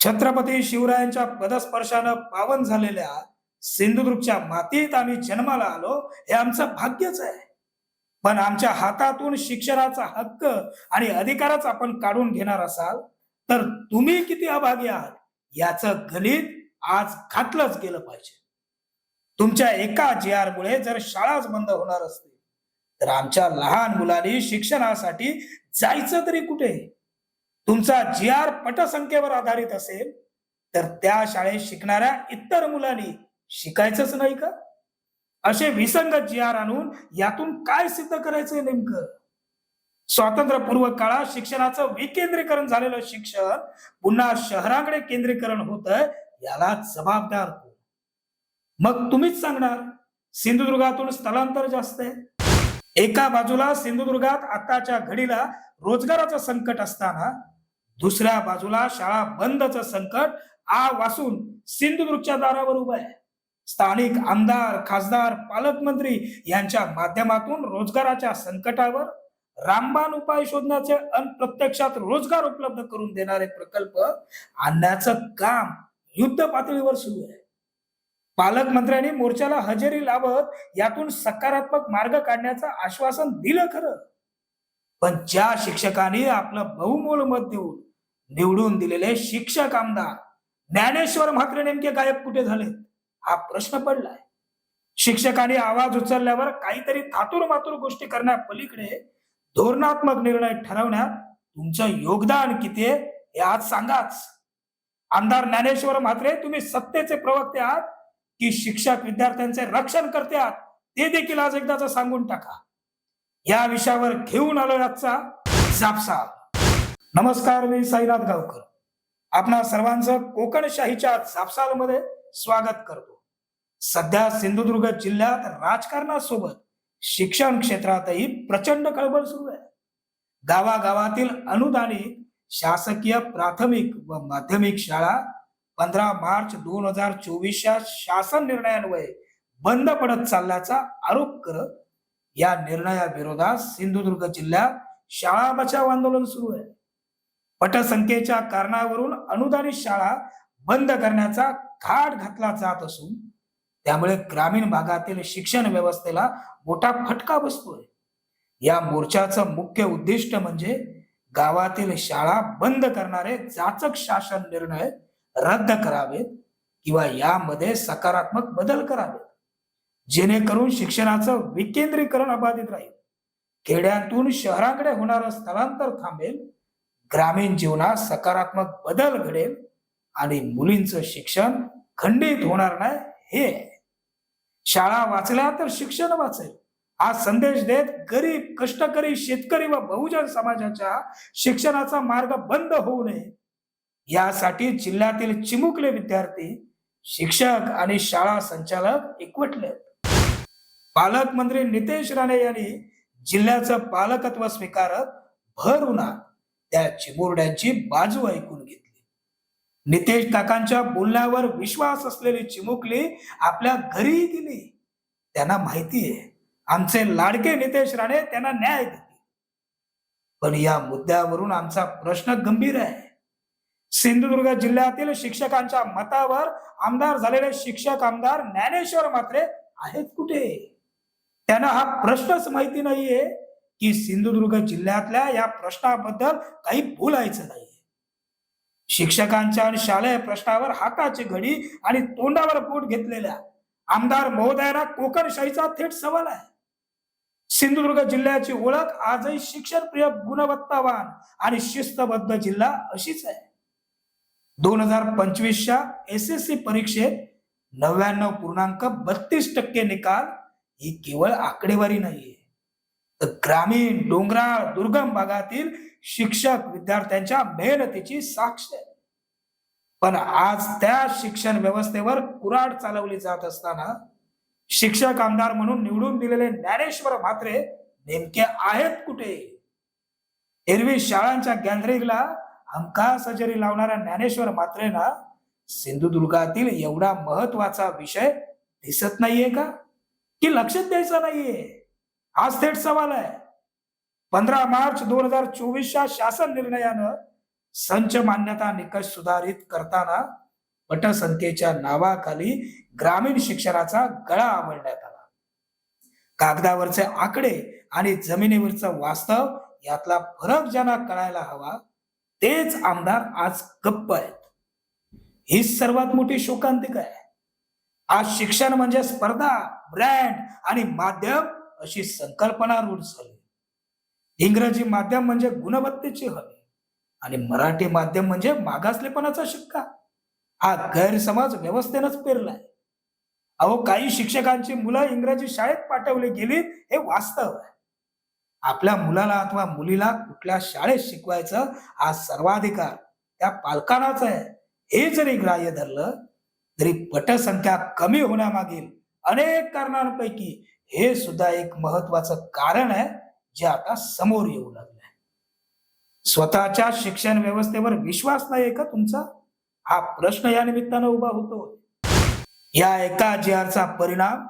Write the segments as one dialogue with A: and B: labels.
A: छत्रपती शिवरायांच्या पदस्पर्शानं पावन झालेल्या सिंधुदुर्गच्या मातीत आम्ही जन्माला आलो हे आमचं भाग्यच आहे. पण आमच्या हातातून शिक्षणाचा हक्क आणि अधिकारच आपण काढून घेणार असाल तर तुम्ही किती अभागी आहात याचं गणित आज घातलंच गेलं पाहिजे. तुमच्या एका जी आर मुळे जर शाळाच बंद होणार असते तर आमच्या लहान मुलांनी शिक्षणासाठी जायचं तरी कुठे? तुमचा जी आर पटसंख्येवर आधारित असेल तर त्या शाळेत शिकणाऱ्या इतर मुलांनी शिकायचंच नाही का? असे विसंगत जी आर आणून यातून काय सिद्ध करायचंय नेमकं? स्वातंत्र्यपूर्व काळात शिक्षणाचं विकेंद्रीकरण झालेलं शिक्षण पुन्हा शहराकडे केंद्रीकरण होत याला जबाबदार मग तुम्हीच सांगणार सिंधुदुर्गातून स्थलांतर जास्त आहे. एका बाजूला सिंधुदुर्गात आताच्या घडीला रोजगाराचं संकट असताना दुसऱ्या बाजूला शाळा बंदचं संकट आ वासून सिंधुदुर्गच्या दारावर उभं आहे. स्थानिक आमदार खासदार पालकमंत्री यांच्या माध्यमातून रोजगाराच्या संकटावर रामबाण उपाय शोधण्याचे अन प्रत्यक्षात रोजगार उपलब्ध करून देणारे प्रकल्प आणण्याचं काम युद्ध पातळीवर सुरू आहे. पालकमंत्र्यांनी मोर्चाला हजेरी लावत यातून सकारात्मक मार्ग काढण्याचं आश्वासन दिलं खरं. पण ज्या शिक्षकांनी आपलं बहुमोल मत देऊन निवडून दिलेले शिक्षक आमदार ज्ञानेश्वर म्हात्रे नेमके गायब कुठे झाले हा प्रश्न पडलाय. शिक्षकांनी आवाज उचलल्यावर काहीतरी थातूर मातूर गोष्टी करण्यापलीकडे धोरणात्मक निर्णय ठरवण्यात तुमचं योगदान किती आहे हे आज सांगाच. आमदार ज्ञानेश्वर म्हात्रे तुम्ही सत्तेचे प्रवक्ते आहात. की शिक्षक विद्यार्थ्यांचे रक्षण करते ते देखील आज एकदाच सांगून टाका. या विषयावर घेऊन आलो आजचा जापसा. नमस्कार मी साईनाथ गावकर. आपणा सर्वांचं कोकणशाहीच्या झापसालमध्ये स्वागत करतो. सध्या सिंधुदुर्ग जिल्ह्यात राजकारणासोबत शिक्षण क्षेत्रातही प्रचंड खळबळ सुरू आहे. गावागावातील अनुदानित शासकीय प्राथमिक व माध्यमिक शाळा पंधरा मार्च दोन हजार चोवीसच्या शासन निर्णयान्वये बंद पडत चालल्याचा आरोप करत या निर्णयाविरोधात सिंधुदुर्ग जिल्ह्यात शाळा बचाव आंदोलन सुरू आहे. पटसंख्येच्या कारणावरून अनुदानित शाळा बंद करण्याचा घाट घातला जात असून त्यामुळे ग्रामीण भागातील शिक्षण व्यवस्थेला मोठा फटका बसतोय. या मोर्चाचं मुख्य उद्दिष्ट म्हणजे गावातील शाळा बंद करणारे जाचक शासन निर्णय रद्द करावेत किंवा यामध्ये सकारात्मक बदल करावेत. जेणेकरून शिक्षणाचं विकेंद्रीकरण अबाधित राहील. खेड्यातून शहराकडे होणारं स्थलांतर थांबेल. ग्रामीण जीवनात सकारात्मक बदल घडेल आणि मुलींचं शिक्षण खंडित होणार नाही हे. आहे. शाळा वाचल्या तर शिक्षण वाचेल. हा संदेश देत गरीब कष्टकरी शेतकरी व बहुजन समाजाच्या शिक्षणाचा मार्ग बंद होऊ नये. यासाठी जिल्ह्यातील चिमुकले विद्यार्थी शिक्षक आणि शाळा संचालक एकवटले. आहेत. पालकमंत्री नितेश राणे यांनी जिल्ह्याचं पालकत्व स्वीकारत भर उन्हात त्या चिमुरड्यांची बाजू ऐकून घेतली. नितेश काकांच्या बोलण्यावर विश्वास असलेली चिमुकली आपल्या घरी गेली. त्यांना माहिती आहे आमचे लाडके नितेश राणे त्यांना न्याय देतील. पण या मुद्द्यावरून आमचा प्रश्न गंभीर आहे. सिंधुदुर्ग जिल्ह्यातील शिक्षकांच्या मतावर आमदार झालेले शिक्षक आमदार ज्ञानेश्वर मात्रे आहेत कुठे? त्यांना हा प्रश्नच माहिती नाहीये की सिंधुदुर्ग जिल्ह्यातल्या या प्रश्नाबद्दल काही बोलायचं नाहीये. शिक्षकांच्या आणि शालेय प्रश्नावर हाताची घडी आणि तोंडावर पोट घेतलेल्या आमदार महोदयाला कोकणशाहीचा थेट सवाल आहे. सिंधुदुर्ग जिल्ह्याची ओळख आजही शिक्षणप्रिय गुणवत्तावान आणि शिस्तबद्ध जिल्हा अशीच आहे. दोन हजार पंचवीसच्या एस एस सी परीक्षेत नव्याण्णव पूर्णांक बत्तीस टक्के निकाल ही केवळ आकडेवारी नाहीये. तर ग्रामीण डोंगराळ दुर्गम भागातील शिक्षक विद्यार्थ्यांच्या मेहनतीची साक्ष आहे. पण आज त्या शिक्षण व्यवस्थेवर कुराड चालवली जात असताना शिक्षक आमदार म्हणून निवडून दिलेले ज्ञानेश्वर म्हात्रे नेमके आहेत कुठे? एरवी शाळांच्या गॅदरिंगला हमखास हजेरी लावणारा ज्ञानेश्वर मात्रेना सिंधुदुर्गातील एवढा महत्त्वाचा विषय दिसत नाहीये का? की लक्षात द्यायचा नाहीये? हाच थेट सवाल आहे. पंधरा मार्च दोन हजार चोवीसच्या शासन निर्णयानं संच मान्यता निकष सुधारित करताना पटसंख्येच्या नावाखाली ग्रामीण शिक्षणाचा गळा आवडण्यात आला. कागदावरचे आकडे आणि जमिनीवरचं वास्तव यातला फरक ज्यांना कळायला हवा तेच आमदार आज गप्प आहेत. ही सर्वात मोठी शोकांतिका आहे. आज शिक्षण म्हणजे स्पर्धा ब्रँड आणि माध्यम अशी संकल्पना रूढ झाली. इंग्रजी माध्यम म्हणजे गुणवत्तेची हवी आणि मराठी माध्यम म्हणजे मागासलेपणाचा शिक्का. हा गैरसमज व्यवस्थेनंच पेरलाय. अहो काही शिक्षकांची मुलं इंग्रजी शाळेत पाठवली गेली हे वास्तव आहे. आपल्या मुलाला अथवा मुलीला कुठल्या शाळेत शिकवायचं हा सर्वाधिकार. त्या पालकांनाच आहे. हे जरी ग्राह्य धरलं तरी पटसंख्या कमी होण्यामागील अनेक कारणांपैकी हे सुद्धा एक महत्वाचं कारण आहे जे आता समोर येऊ लागलंय. स्वतःच्या शिक्षण व्यवस्थेवर विश्वास नाही का तुमचा? हा प्रश्न या निमित्तानं उभा होतो या एका जी परिणाम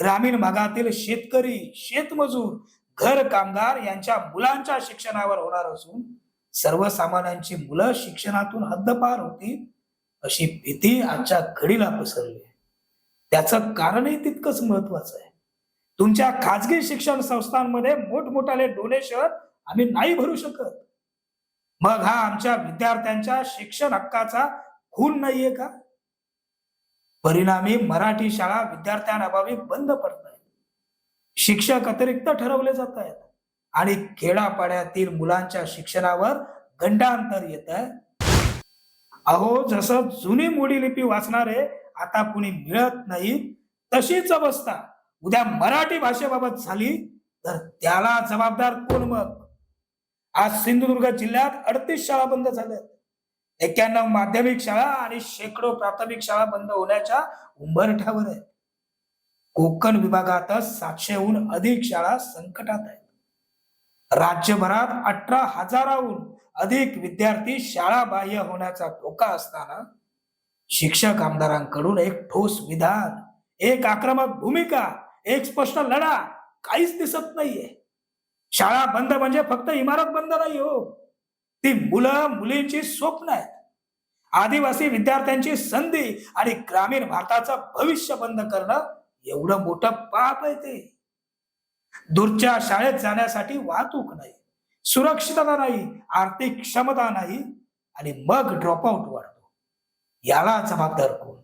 A: ग्रामीण भागातील शेतकरी शेतमजूर घर कामगार यांच्या मुलांच्या शिक्षणावर होणार असून सर्वसामान्यांची मुलं शिक्षणातून हद्दपार होतील अशी भीती आजच्या घडीला पसरली आहे. त्याचं कारणही तितकंच महत्वाचं आहे. तुमच्या खाजगी शिक्षण संस्थांमध्ये मोठमोठाले डोनेशन आम्ही नाही भरू शकत. मग हा आमच्या विद्यार्थ्यांच्या शिक्षण हक्काचा खून नाहीये का? परिणामी मराठी शाळा विद्यार्थ्यांअभावी बंद पडत शिक्षक अतिरिक्त ठरवले जात आहेत. आणि खेडापाड्यातील मुलांच्या शिक्षणावर गंडांतर येत आहे. अहो जसं जुनी मोडी लिपी वाचणारे आता कुणी मिळत नाही तशीच अवस्था उद्या मराठी भाषेबाबत झाली तर त्याला जबाबदार कोण मग? आज सिंधुदुर्ग जिल्ह्यात अडतीस शाळा बंद झाल्यात. एक्क्याण्णव माध्यमिक शाळा आणि शेकडो प्राथमिक शाळा बंद होण्याच्या उंबरठ्यावर आहेत. कोकण विभागातच सातशेहून अधिक शाळा संकटात आहेत. राज्यभरात अठरा हजाराहून अधिक विद्यार्थी शाळा बाह्य होण्याचा धोका असताना शिक्षक आमदारांकडून एक ठोस विधान एक आक्रमक भूमिका एक स्पष्ट लढा काहीच दिसत नाहीये. शाळा बंद म्हणजे फक्त इमारत बंद नाही हो. ती मुलं मुलींची स्वप्न आहेत. आदिवासी विद्यार्थ्यांची संधी आणि ग्रामीण भारताचं भविष्य बंद करणं एवढं मोठं पाप आहे ते. दूरच्या शाळेत जाण्यासाठी वाहतूक नाही सुरक्षितता नाही आर्थिक क्षमता नाही आणि मग ड्रॉपआउट वाढतो. याला जबाबदार कोण?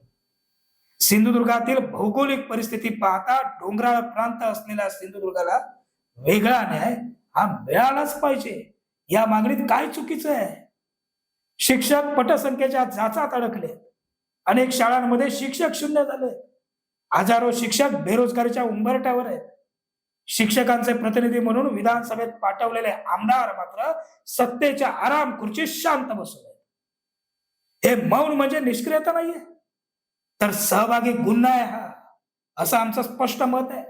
A: सिंधुदुर्गातील भौगोलिक परिस्थिती पाहता डोंगराळ प्रांत असलेल्या सिंधुदुर्गाला वेगळा न्याय हा मिळालाच पाहिजे. या मागणीत काय चुकीचं आहे? शिक्षक पटसंख्येच्या जाचात अडकले अनेक शाळांमध्ये शिक्षक शून्य झाले हजारो शिक्षक बेरोजगारीच्या उंबरट्यावर आहेत. शिक्षकांचे प्रतिनिधी म्हणून विधानसभेत पाठवलेले आमदार मात्र सत्तेच्या आराम खुर्ची शांत बसून हे मौन म्हणजे निष्क्रियता नाहीये. तर सहभागी गुन्हा आहे हा असं आमचं स्पष्ट मत आहे.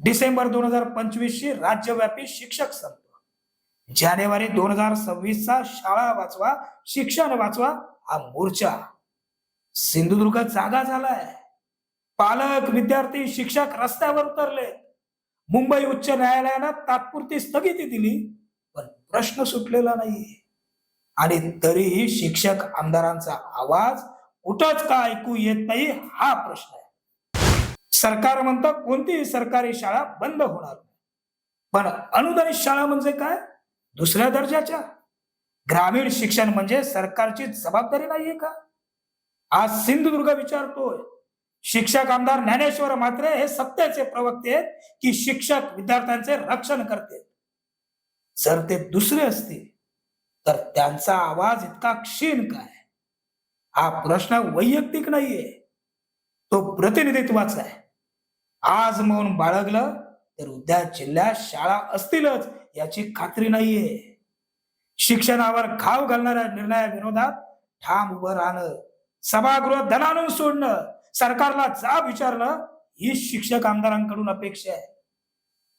A: डिसेंबर दोन हजार पंचवीस ची राज्यव्यापी शिक्षक संप. जानेवारी दोन हजार सव्वीस चा शाळा वाचवा शिक्षण वाचवा हा मोर्चा. सिंधुदुर्ग जागा झालाय. पालक विद्यार्थी शिक्षक रस्त्यावर उतरले. मुंबई उच्च न्यायालयानं तात्पुरती स्थगिती दिली पण प्रश्न सुटलेला नाही आणि तरीही शिक्षक आमदारांचा आवाज कुठंच का ऐकू येत नाही हा प्रश्न आहे. सरकार म्हणतं कोणतीही सरकारी शाळा बंद होणार नाही. पण अनुदानित शाळा म्हणजे काय? दुसऱ्या दर्जाच्या. ग्रामीण शिक्षण म्हणजे सरकारची जबाबदारी नाहीये का? आज सिंधुदुर्ग विचारतोय शिक्षक आमदार ज्ञानेश्वर मात्रे हे सत्याचे प्रवक्ते आहेत की शिक्षक विद्यार्थ्यांचे रक्षण करते. जर ते दुसरे असतील तर त्यांचा आवाज इतका क्षीण काय? हा प्रश्न वैयक्तिक नाहीये. तो प्रतिनिधित्वाचा आहे. आज मौन बाळगलं तर उद्या जिल्ह्यात शाळा असतीलच याची खात्री नाहीये. शिक्षणावर खाव घालणाऱ्या निर्णयाविरोधात ठाम उभं राहणं सभागृह धनानून सोडणं सरकारला जा विचारणं ही शिक्षक आमदारांकडून अपेक्षा आहे.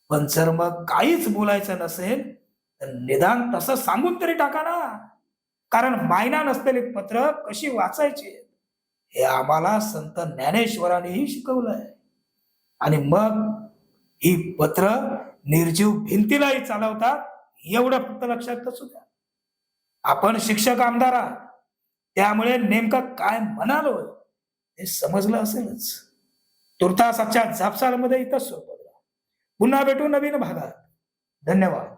A: पण जर मग काहीच बोलायचं नसेल तर निदान तसं सांगून तरी टाका ना. कारण मायना नसलेले पत्र कशी वाचायची? हे आम्हाला संत ज्ञानेश्वरांनीही शिकवलंय. आणि मग ही पत्र निर्जीव भिंतीलाही चालवतात एवढं फक्त लक्षात असू द्या. आपण शिक्षक आमदार आहात त्यामुळे नेमकं काय म्हणालोय? हे समजलं असेलच. तुर्तास आजच्या झापसालमध्ये इथंच सोडतो पुन्हा भेटू नवीन भागात. धन्यवाद.